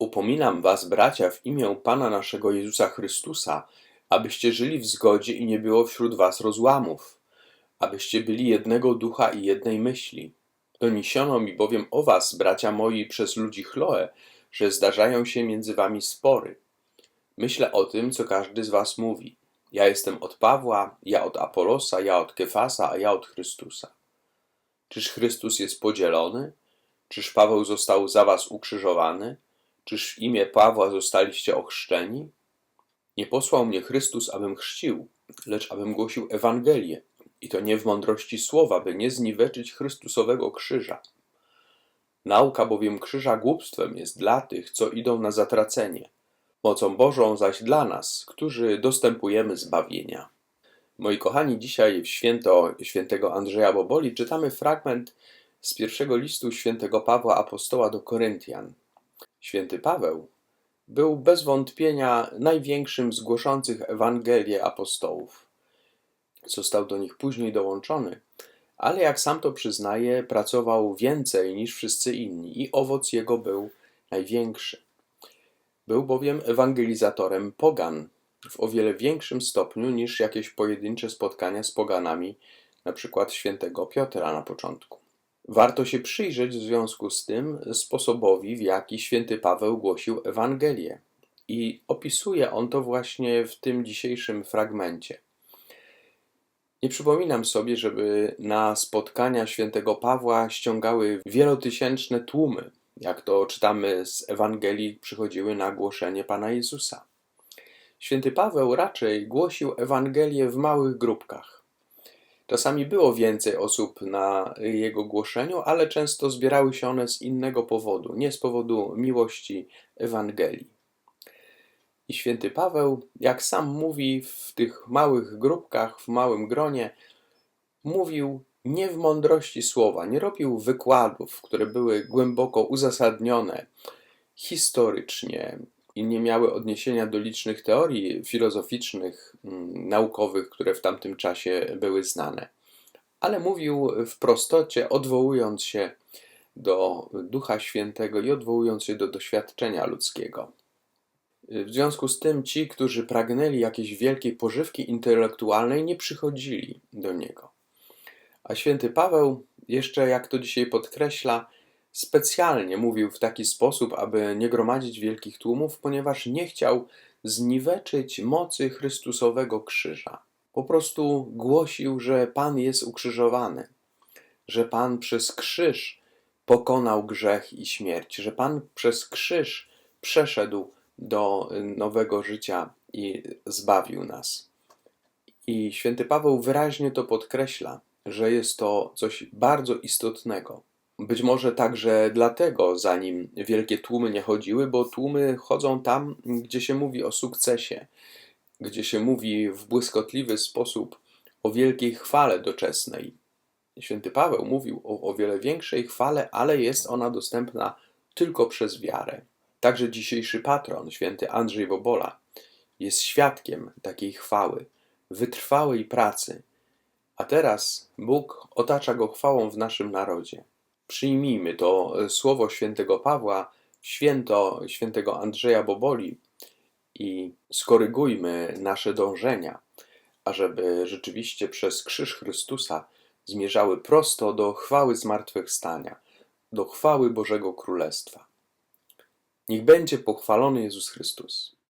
Upominam was, bracia, w imię Pana naszego Jezusa Chrystusa, abyście żyli w zgodzie i nie było wśród was rozłamów, abyście byli jednego ducha i jednej myśli. Doniesiono mi bowiem o was, bracia moi, przez ludzi Chloe, że zdarzają się między wami spory. Myślę o tym, co każdy z was mówi. Ja jestem od Pawła, ja od Apolosa, ja od Kefasa, a ja od Chrystusa. Czyż Chrystus jest podzielony? Czyż Paweł został za was ukrzyżowany? Czyż w imię Pawła zostaliście ochrzczeni? Nie posłał mnie Chrystus, abym chrzcił, lecz abym głosił Ewangelię. I to nie w mądrości słowa, by nie zniweczyć Chrystusowego krzyża. Nauka bowiem krzyża głupstwem jest dla tych, co idą na zatracenie, mocą Bożą zaś dla nas, którzy dostępujemy zbawienia. Moi kochani, dzisiaj w święto świętego Andrzeja Boboli czytamy fragment z pierwszego listu świętego Pawła Apostoła do Koryntian. Święty Paweł był bez wątpienia największym z głoszących Ewangelię apostołów. Został do nich później dołączony, ale jak sam to przyznaje, pracował więcej niż wszyscy inni i owoc jego był największy. Był bowiem ewangelizatorem pogan w o wiele większym stopniu niż jakieś pojedyncze spotkania z poganami, na przykład świętego Piotra na początku. Warto się przyjrzeć w związku z tym sposobowi, w jaki święty Paweł głosił Ewangelię. I opisuje on to właśnie w tym dzisiejszym fragmencie. Nie przypominam sobie, żeby na spotkania świętego Pawła ściągały wielotysięczne tłumy, jak to czytamy z Ewangelii, przychodziły na głoszenie Pana Jezusa. Święty Paweł raczej głosił Ewangelię w małych grupkach. Czasami było więcej osób na jego głoszeniu, ale często zbierały się one z innego powodu, nie z powodu miłości Ewangelii. I święty Paweł, jak sam mówi w tych małych grupkach, w małym gronie, mówił nie w mądrości słowa, nie robił wykładów, które były głęboko uzasadnione historycznie i nie miały odniesienia do licznych teorii filozoficznych, mm, naukowych, które w tamtym czasie były znane. Ale mówił w prostocie, odwołując się do Ducha Świętego i odwołując się do doświadczenia ludzkiego. W związku z tym ci, którzy pragnęli jakiejś wielkiej pożywki intelektualnej, nie przychodzili do niego. A święty Paweł, jeszcze jak to dzisiaj podkreśla, specjalnie mówił w taki sposób, aby nie gromadzić wielkich tłumów, ponieważ nie chciał zniweczyć mocy Chrystusowego krzyża. Po prostu głosił, że Pan jest ukrzyżowany, że Pan przez krzyż pokonał grzech i śmierć, że Pan przez krzyż przeszedł do nowego życia i zbawił nas. I święty Paweł wyraźnie to podkreśla, że jest to coś bardzo istotnego. Być może także dlatego za nim wielkie tłumy nie chodziły, bo tłumy chodzą tam, gdzie się mówi o sukcesie, gdzie się mówi w błyskotliwy sposób o wielkiej chwale doczesnej. Święty Paweł mówił o, o wiele większej chwale, ale jest ona dostępna tylko przez wiarę. Także dzisiejszy patron, święty Andrzej Bobola, jest świadkiem takiej chwały, wytrwałej pracy. A teraz Bóg otacza go chwałą w naszym narodzie. Przyjmijmy to słowo świętego Pawła, święto świętego Andrzeja Boboli i skorygujmy nasze dążenia, ażeby rzeczywiście przez krzyż Chrystusa zmierzały prosto do chwały zmartwychwstania, do chwały Bożego Królestwa. Niech będzie pochwalony Jezus Chrystus.